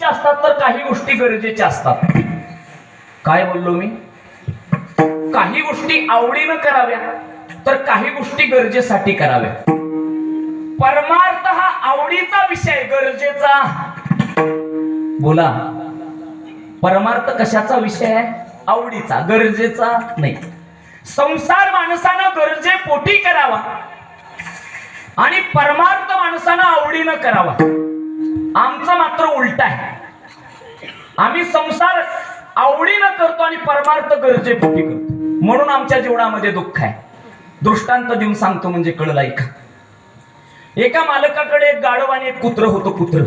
गरजेच्या असतात तर काही गोष्टी गरजेच्या असतात. काय बोललो मी? काही गोष्टी आवडीनं कराव्या तर काही गोष्टी गरजेसाठी कराव्या परमार्थ हा आवडीचा विषय गरजेचा. बोला. परमार्थ कशाचा विषय आहे? आवडीचा गरजेचा नाही. संसार माणसानं गरजे पोटी करावा आणि परमार्थ माणसानं आवडीनं करावा. आमचं मात्र उलट आहे. आम्ही संसार आवडीनं करतो आणि परमार्थ गरजेपोटी करतो. म्हणून आमच्या जीवनामध्ये दुःख आहे. दृष्टांत देऊन सांगतो म्हणजे कळलं ऐका एका मालकाकडे एक गाढव आणि एक कुत्र होतं कुत्र.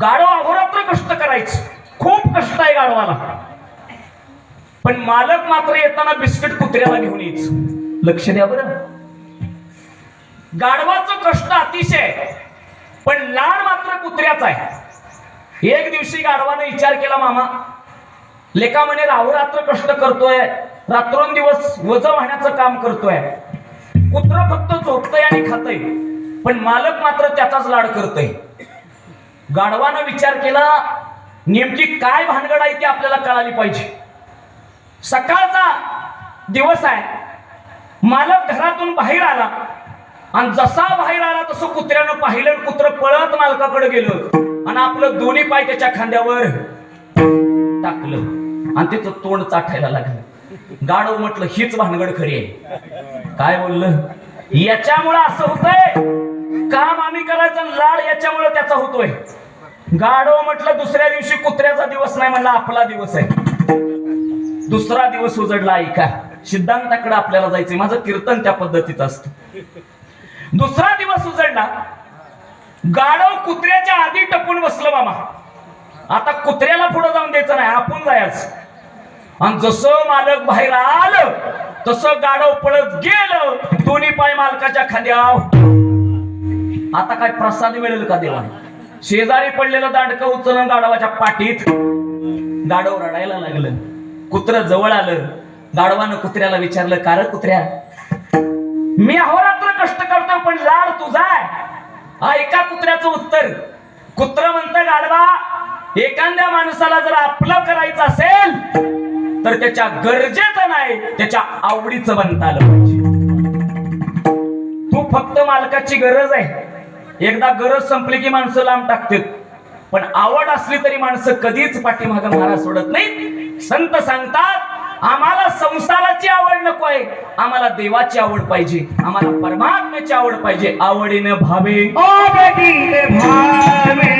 गाढव अहोरात्र कष्ट करायचं. खूप कष्ट आहे गाढवाला. पण मालक मात्र येताना बिस्किट कुत्र्याला घेऊन यायचं. लक्ष द्या बरं. गाढवाचं कष्ट अतिशय पण लाड मात्र कुत्र्याचा आहे. एक दिवशी गाढवाने विचार केला मामा. लेखा म्हणे राहुरात्र कष्ट करतोय. रात्रोंदिवस वज वाहण्याचं काम करतोय. कुत्र फक्त झोपतय आणि खातय पण मालक मात्र त्याचाच लाड करतय. गाढवानं विचार केला नेमकी काय भानगड आहे ती आपल्याला कळाली पाहिजे. सकाळचा दिवस आहे. मालक घरातून बाहेर आला. आणि जसा बाहेर आला तसं कुत्र्यानं पाहिलं आणि कुत्र पळत मालकाकडे गेलं. आणि आपलं दोन्ही पाय त्याच्या खांद्यावर टाकलं. आणि त्याचं तोंड चाठायला लागलं. गाढव म्हटलं हीच भानगड खरी आहे. काय बोललं? याच्यामुळं असं होतंय. काम आम्ही करायचं आणि लाड याच्यामुळे त्याचा होतोय. गाढव म्हटलं दुसऱ्या दिवशी कुत्र्याचा दिवस नाही म्हणला आपला दिवस आहे. दुसरा दिवस उजडला ऐका सिद्धांताकडे आपल्याला जायचंय. माझं कीर्तन त्या पद्धतीचं असतं. दुसरा दिवस उजडला गाढव कुत्र्याच्या आधी टपून बसलं मामा. आता कुत्र्याला पुढे जाऊन द्यायचं नाही आपण जायचं. आणि जसं मालक बाहेर आलं तसं गाढव पळत गेलं दोन्ही पाय मालकाच्या खांद्यावर. आता काय प्रसाद मिळेल का देवाने शेजारी पडलेलं दांडकं उचलून गाढवाच्या पाठीत. गाढव रडायला लागलं. कुत्र जवळ आलं. गाढवानं कुत्र्याला विचारलं कार कुत्र्या? मी अहोरात्र कष्ट करतो पण लाड तुझा हा एका कुत्र्याचं उत्तर. कुत्र म्हणतं गाडवा एखाद्या माणसाला जर आपलं करायचं असेल तर त्याच्या गरजेचं नाही त्याच्या आवडीचं बनता आलं पाहिजे. तू फक्त मालकाची गरज आहे. एकदा गरज संपली की माणसं लांब टाकतात. पण आवड असली तरी माणसं कधीच पाठीमागं मारा सोडत नाहीत. संत सांगतात आम्हाला संसाराची आवड नको आहे. आम्हाला देवाची आवड पाहिजे. आम्हाला परमात्म्याची आवड पाहिजे. आवडीनं भावे. आवडीने भावे.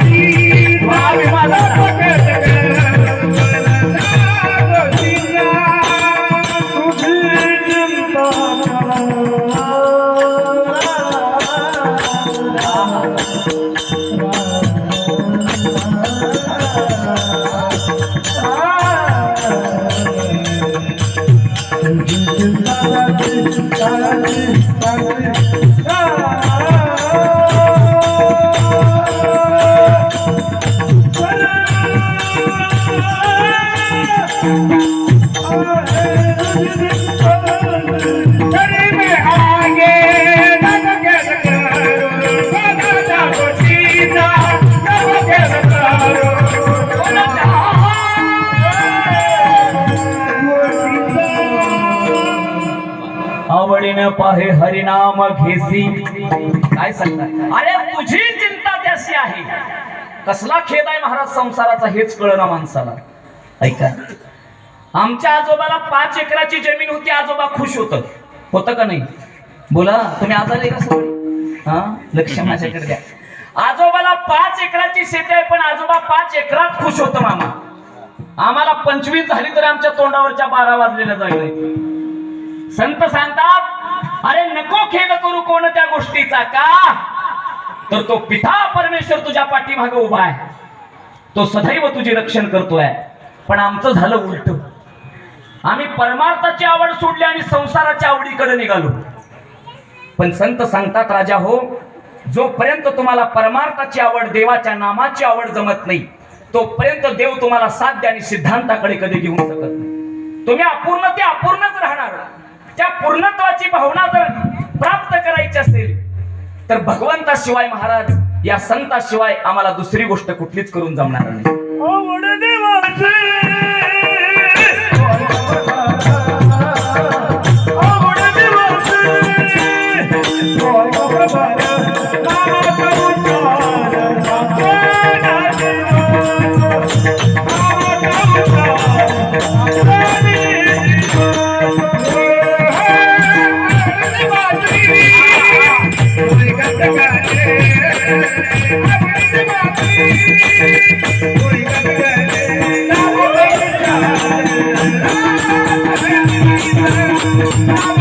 पाहे हरिनाम घेसी. काय सांगताय? अरे तुझी चिंता त्याशी आहे. कसला खेद आहे महाराज संसाराचा हेच कळना माणसाला. ऐका. आमच्या आजोबाला पाच एकराची जमीन होती आजोबा खुश होत. होत का नाही? बोला तुम्ही आजारी का हा? लक्ष माझ्याकडे द्या. आजोबाला पाच एकराची शेती आहे पण आजोबा पाच एकरात खुश होत मामा. आम्हाला पंचवीस झाली तरी आमच्या तोंडावरच्या बारा वाजलेल्या जाईल संत सांगतात अरे नको खेद करू कोण त्या गोष्टीचा का? तर तो पिता परमेश्वर तुझ्या पाठीमागे उभा आहे. तो सदैव तुझे रक्षण करतोय. पण आमचं झालं उलट. आम्ही परमार्थाची आवड सोडली आणि संसाराच्या आवडीकडे निघालो. पण संत सांगतात राजा हो जोपर्यंत तुम्हाला परमार्थाची आवड देवाच्या नामाची आवड जमत नाही तोपर्यंत देव तुम्हाला साध्य आणि सिद्धांताकडे कधी घेऊन शकत नाही. तुम्ही अपूर्ण ते अपूर्णच राहणार. त्या पूर्णत्वाची भावना जर प्राप्त करायची असेल तर भगवंताशिवाय महाराज या संताशिवाय आम्हाला दुसरी गोष्ट कुठलीच करून जमणार नाही. I'm